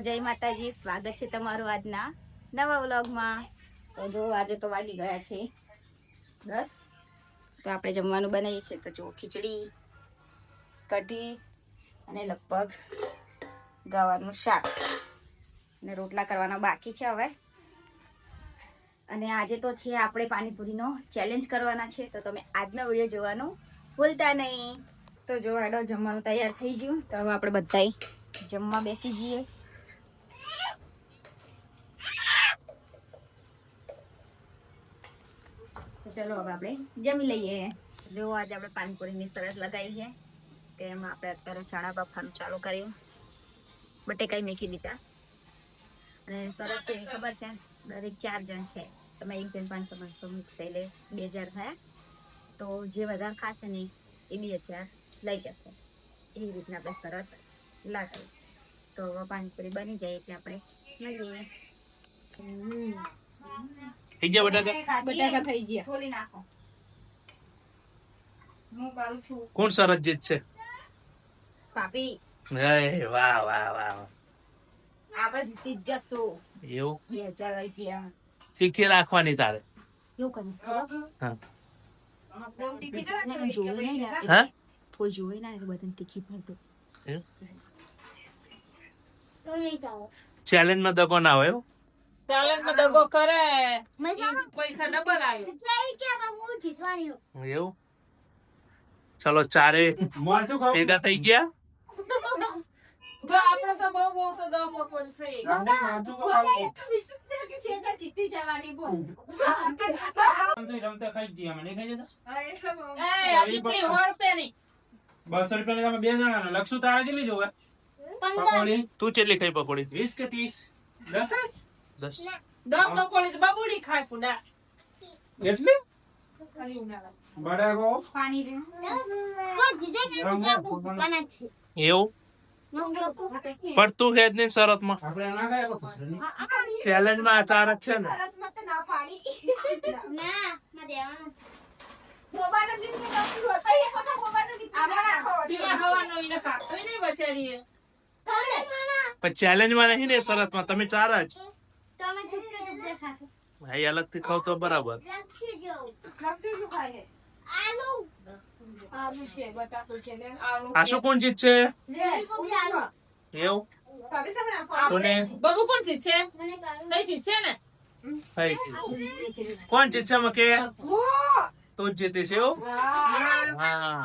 જય માતાજી, સ્વાગત છે તમારું આજના નવા વ્લોગમાં. તો જો, આજે તો વાગી ગયા છે દસ. તો આપણે જમવાનું બનાવીએ છીએ. તો જો, ખીચડી, કઢી અને લગભગ ગવારનું શાક. અને રોટલા કરવાના બાકી છે હવે. અને આજે તો છે આપણે પાણીપુરીનો ચેલેન્જ કરવાના છે. તો તમે આજનો વીડિયો જોવાનું ભૂલતા નહીં. તો જો, હેડો, જમવાનું તૈયાર થઈ ગયું. તો હવે આપણે બધાય જમવા બેસી જઈએ. તો ચલો હવે આપણે જમી લઈએ. જો આજે આપણે પાણીપુરીની સરસ લગાવી છે, કે એમાં આપણે અત્યારે ચણા બાફવાનું ચાલુ કર્યું. બટેકાઈ મેકી દીધા. અને સરસ તો ખબર છે? દરેક ચાર જણ છે. તમે એક જણ પાંચસો પાંચસો મિક્સ એટલે બે હજાર થયા. તો જે વધારે ખાશે ને એ બે હજાર લઈ જશે. એવી રીતના આપણે શરત લાગી તો હવે પાણીપુરી બની જાય એટલે આપણે મળીએ થઈ ગયા બટાકા? બટાકા થઈ ગયા. ખોલી નાખો. હું કરું છું. કોણ સરસ જીતશે પાપી હે વાહ વાહ વાહ. આપણે જીતી જશું. એવું? બે હજાર રૂપિયા તીખી રાખવાની તારે. કેવું કરીશ ખબર? હા. હા? કોઈ જોવે ના બધાને તીખી ભરતું ચેલેન્જમાં દગો ના હોય એવું? ચાલન દગો કરે. પૈસા ડબલ આવ્યો એવું? ચલો ચારે ભેગા થઈ ગયા? આપણે તો બહુ બહુ તો દમ પડશે રમતા ખાઈ જઈએ અમે ખાઈ જતા? એ આ દીકરી સો રૂપિયાની બસો રૂપિયા તમે બે જણા લક્ષુ તારા જેટલી જોવે? પકોડી? તું કેટલી ખાઈ પકોડી? વીસ કે ત્રીસ? દસ જ? દસ. દમ પકોડી તો બબુડી ખાય ફુડા એટલી? બટાકો પાણી રે એવું? પણ તું હેજ નહીં શરતમાં આપણે ના ખાય પકોડી ચેલેન્જમાં આ છે ને. પીવા ખાવાનો એને કાપતો નહીં બચારીએ. પણ ચેલેન્જમાં નહીં ને શરતમાં તમે ચાર જ. ભાઈ અલગથી ખાવ તો બરાબર. આલુ છે બટાકું છે ને આ શું કોણ જીતશે? એવું? કોણ ચીજ છે કઈ જીત. છે. ને ભાઈ જીતશે. છે મકે તું જ છે એવું? હા.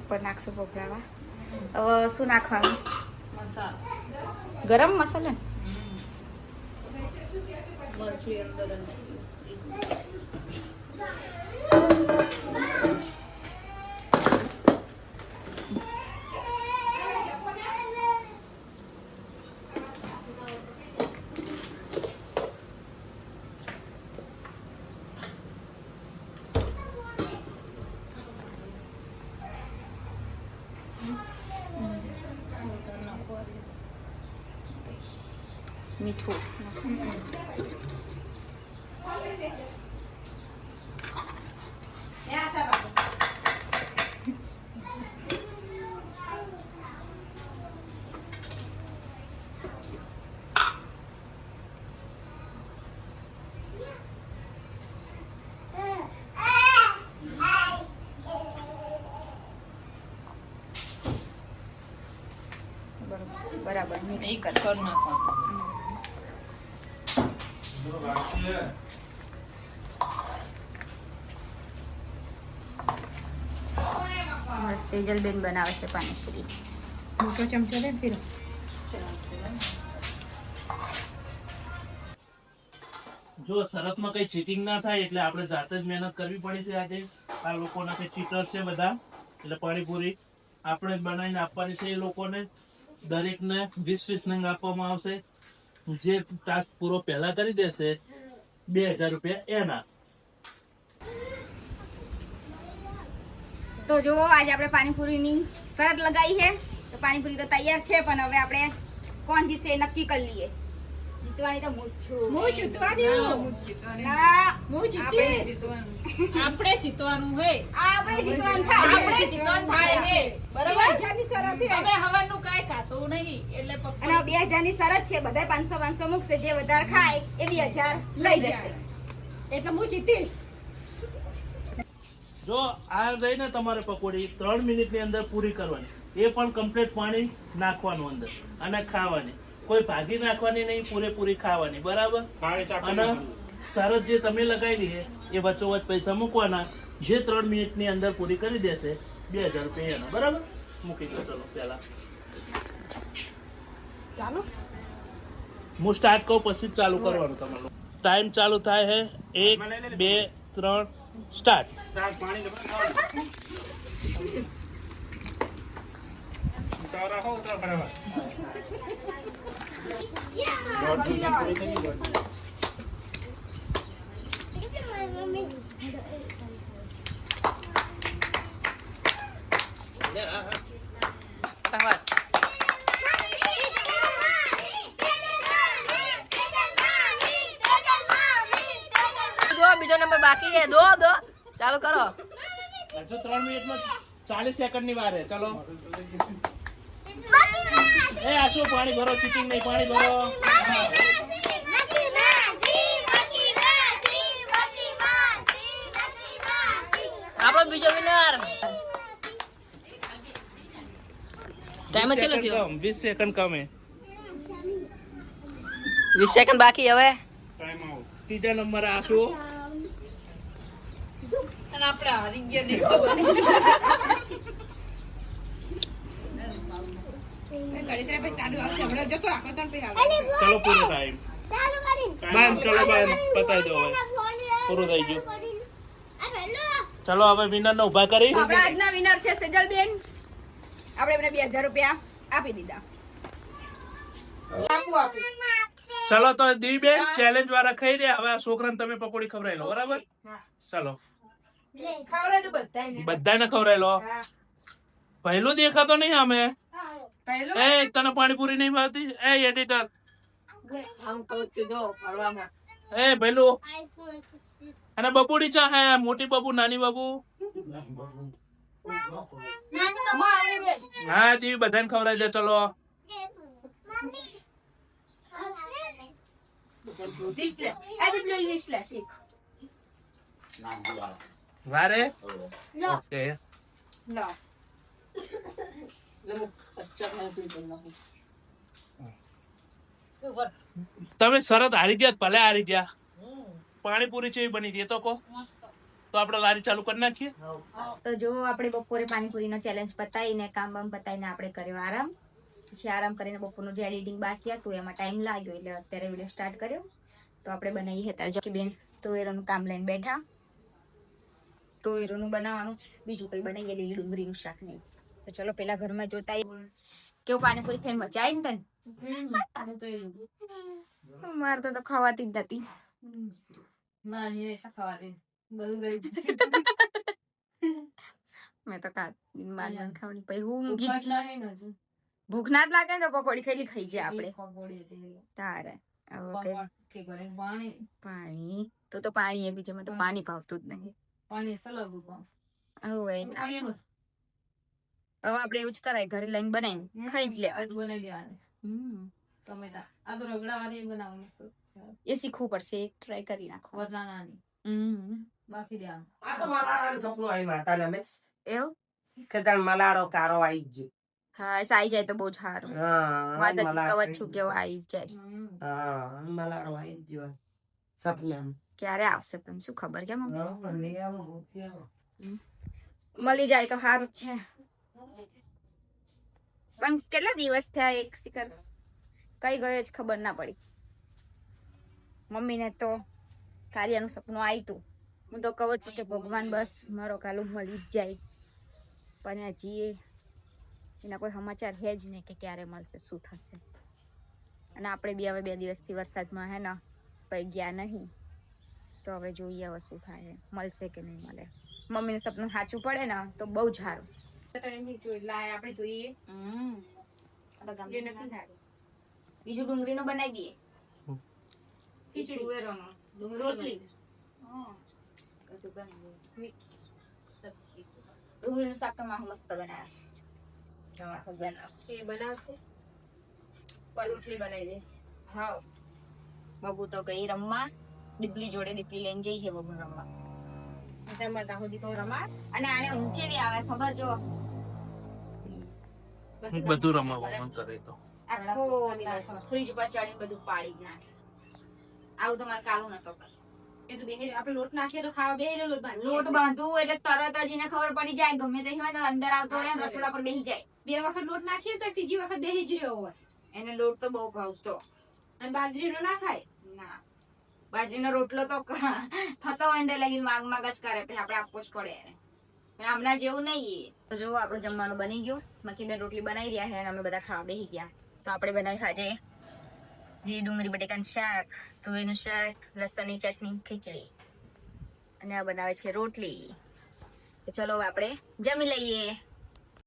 ઉપર નાખશું ભભરાવા હવે શું નાખવાનું? મસાલા. ગરમ મસાલા મરચું અંદર મીઠું બરાબર મિક્સ કરી. નાખવાનું. સેજલબેન બનાવે છે પાણીપુરી. મોટો ચમચો દે ફીરો જો શરતમાં કઈ ચીટિંગ ના થાય એટલે આપણે જાતે જ મહેનત કરવી પડે છે આજે. આ લોકોના કઈ ચીટર છે બધા. એટલે પાણીપુરી આપણે જ બનાવીને આપવાની છે એ લોકોને. દરેકને વીસ વીસ નંગ આપવામાં આવશે. જે ટાસ્ક પૂરો પહેલા કરી દેશે, બે હજાર રૂપિયા એના. તો જો આજે આપણે પાણીપુરીની શરત લગાવી છે. તો પાણીપુરી તો તૈયાર છે, પણ હવે આપણે કોણ જીતશે એ નક્કી કરી લઈએ. જીતવાની તો હું છું. હું જીતવાની હું. ના, હું જીતીશ આપણે જીતવાનું હે. આપણે જીતવાનું થાય. આપણે જીતવાનું થાય હે. બરાબર હજારની શરત છે. હવે હવાનું કાઈ ખાતું નહીં. એટલે પપ્પા અને 2000 ની શરત છે. બધા પાંચસો પાંચસો મૂકશે. જે વધારે ખાય એ 2000 લઈ જશે. એટલે હું જીતીશ. જો આ રહીને તમારે પકોડી ત્રણ મિનિટની અંદર પૂરી કરવાની. એ પણ કમ્પ્લીટ પાણી નાખવાનું અંદર અને ખાવાની. કોઈ ભાગી નાખવાની નહીં પૂરેપૂરી ખાવાની બરાબર? અને. શરત જે તમે લગાવેલી છે એ વચ્ચોવચ પૈસા મૂકવાના જે ત્રણ મિનિટની અંદર પૂરી કરી દેશે બે હજાર રૂપિયા એના બરાબર? મૂકી દો ચલો પહેલા. ચાલો. હું સ્ટાર્ટ કહું પછી જ ચાલુ કરવાનું તમારું. ટાઈમ ચાલુ થાય છે એક બે ત્રણ સ્ટાર્ટ ખાઓ. બીજો નંબર બાકી છે. દો દો. ચાલુ કરો. હજુ ત્રણ મિનિટમાં ચાલીસ સેકન્ડની વાર છે. ચલો. એ આશુ પાણી ભરો? ચીટિંગ નહીં પાણી ભરો. આપણો બીજો વિનર ટાઈમ ચેલો થયો. વીસ સેકન્ડ કમે વીસ સેકન્ડ બાકી હવે. Time out. ત્રીજા નંબર આશુ અને આપણે હારી ગયા ને ખબર ચલો પૂરો ટાઈમ મેમ ચલો મેમ પતાવી દો હવે. પૂરું થઈ ગયું. ચલો હવે વિનર ને ઊભા કરી આપણા આજના વિનર છે સેજલબેન. આપણે એમને બે હજાર રૂપિયા આપી દીધા. આપું આપું. ચલો તો દીબેન ચેલેન્જ વાળા ખાઈ રહ્યા. હવે આ છોકરાને તમે પકોડી ખવડાવી લો બરાબર? ચલો. ખવડાવી દો બધાને બધાને ખવડાવી લો. પહેલું દેખાતો નહીં અમે પહેલું એ તને પાણીપુરી નહીં ભાવતી? એ એડિટર આમ કહું છું જો ફરવામાં. એ પહેલું અને બબુડી ચા હે મોટી બબુ નાની બબુ? હા દીવી બધાને ખવડાવી દે ચલો. વારે? ઓકે. તમે શરત હારી ગયા ભલે હારી ગયા. પાણીપુરી છે બની હતી તો કો તો આપણે લારી ચાલુ કરી નાખીએ. તો જો આપણે બપોરે પાણીપુરીનો ચેલેન્જ પતાવીને કામ બામ પતાવીને આપણે કર્યો આરામ. પછી આરામ કરીને બપોરનું જે એડિટિંગ બાકી હતું એમાં ટાઈમ લાગ્યો એટલે અત્યારે વીડિયો સ્ટાર્ટ કર્યો. તો આપણે બનાવીએ હતા જકી બેન એરોનું કામ લઈને બેઠા. તો તુવેરોનું બનાવવાનું છે. બીજું કંઈ બનાવીએ લીલી ડુંગળીનું શાક નહીં તો ચલો પેલા ઘરમાં જોતા આવીએ. કેવું પાણીપુરી ખાઈને મજા આવી ને તને મારે તો તો ખવાતી જ નથી મારી એ શાખાવા દે. બધું ગઈ. મેં તો કા માર માર ખાવાની પછી હું ઊંઘી જ ઉપાસ લાગે ને હજુ. ભૂખ ના જ લાગે ને તો પકોડી ખાઈ ખાઈ જાય આપણે એક પકોડી હતી. તારે હવે કઈ પકોડ કે કરે પાણી પાણી તો તો પાણી એ બીજે તો પાણી ભાવતું જ નહીં પાણી સલગું પણ. હવે પાણી એમ જ. હવે આપણે એવું જ કરાય ઘરે લઈને બનાવીને ખાઈ જ લેવાનું બનાવી. હમ. ટમેટા. આ તો રગડાવાળી બનાવવાની. એ શીખવું પડશે એક ટ્રાય કરી નાખો વરનાનાની. હમ બાકી દેવાનું. આ તો મલાળાનું સપનું આવી માતાને અમે એવું કે તાર મલાડો કારો આવી જ હા એ સાઈ જાય તો બહુ સારું હા માતાજી કવચ છું. કેવો આવી જાય હા મલાડો આવી જ ગયો સપનામાં. ક્યારે આવશે પણ શું ખબર કેમ. મળી જાય તો સારું છે પણ કેટલા દિવસ થયા એક શિખર કઈ ગયો જ ખબર ના પડી. મમ્મીને તો કાર્યાનું સપનું આવ્યું હું તો કહું છું કે ભગવાન બસ મારો કાલુ મળી જ જાય. પણ હજી એના કોઈ સમાચાર છે જ નહીં કે ક્યારે મળશે, શું થશે. અને આપણે બી હવે બે દિવસથી વરસાદમાં હે ને, કઈ ગયા નહીં. તો હવે જોઈએ હવે શું થાય, મળશે કે નહીં મળે. મમ્મીનું સપનું સાચું પડે ને, તો બહુ જ સારું. આપણે જોઈએ. હમ. આ તો ગામઠી બીજું ડુંગળીનું બનાવી દઈએ. ખીચડી. તુવેરોનો રોટલી. મિક્સ. સબ્જી. ડુંગળીનું શાક તો મસ્ત બનાવે. બનાવશે. એ બનાવશે? રોટલી બનાવી દે હા. બબુ તો ગઈ રમવા. દીપલી જોડે દીપલી લઈને જઈએ બબુ રમવા. તમારે ત્યાં સુધી તો રમા અને આને ઊંચે બી આવે ખબર જો. બધું રમાવાનું કરે તો. આખો દિવસ ફ્રીજ પર ચડી બધું પાડી જ નાખે. આવું તમારે કાલું નતો કઈ એ તો બેહી આપણે લોટ નાખીએ તો ખાવા બેહી લોટ. લોટ બાંધવું એટલે તરત જ એને ખબર પડી જાય ગમે તે હોય અંદર આવતો રહે રસોડા પર બેસી જાય. બે વખત લોટ નાખીએ તો ત્રીજી વખત બેહી જ રહ્યો હોય. એને લોટ તો બહુ ભાવતો. અને બાજરીનો ના ખાય? ના. બાજરીનો રોટલો તો ક- થતો હોય ને લગી માગ માગ જ કરે પછી આપણે આપવો જ પડે એને. હમણાં જેવું નહીં. તો જો આપણું જમવાનું બની ગયું. મકી બેન રોટલી બનાવી રહ્યા છે અને અમે બધા ખાવા બેસી ગયા. તો આપણે બનાવી ખાજે ઘી ડુંગળી, બટેકાનું શાક, તુવેરનું શાક, લસણની ચટણી, ખીચડી. અને આ બનાવે છે રોટલી. તો ચલો આપણે જમી લઈએ.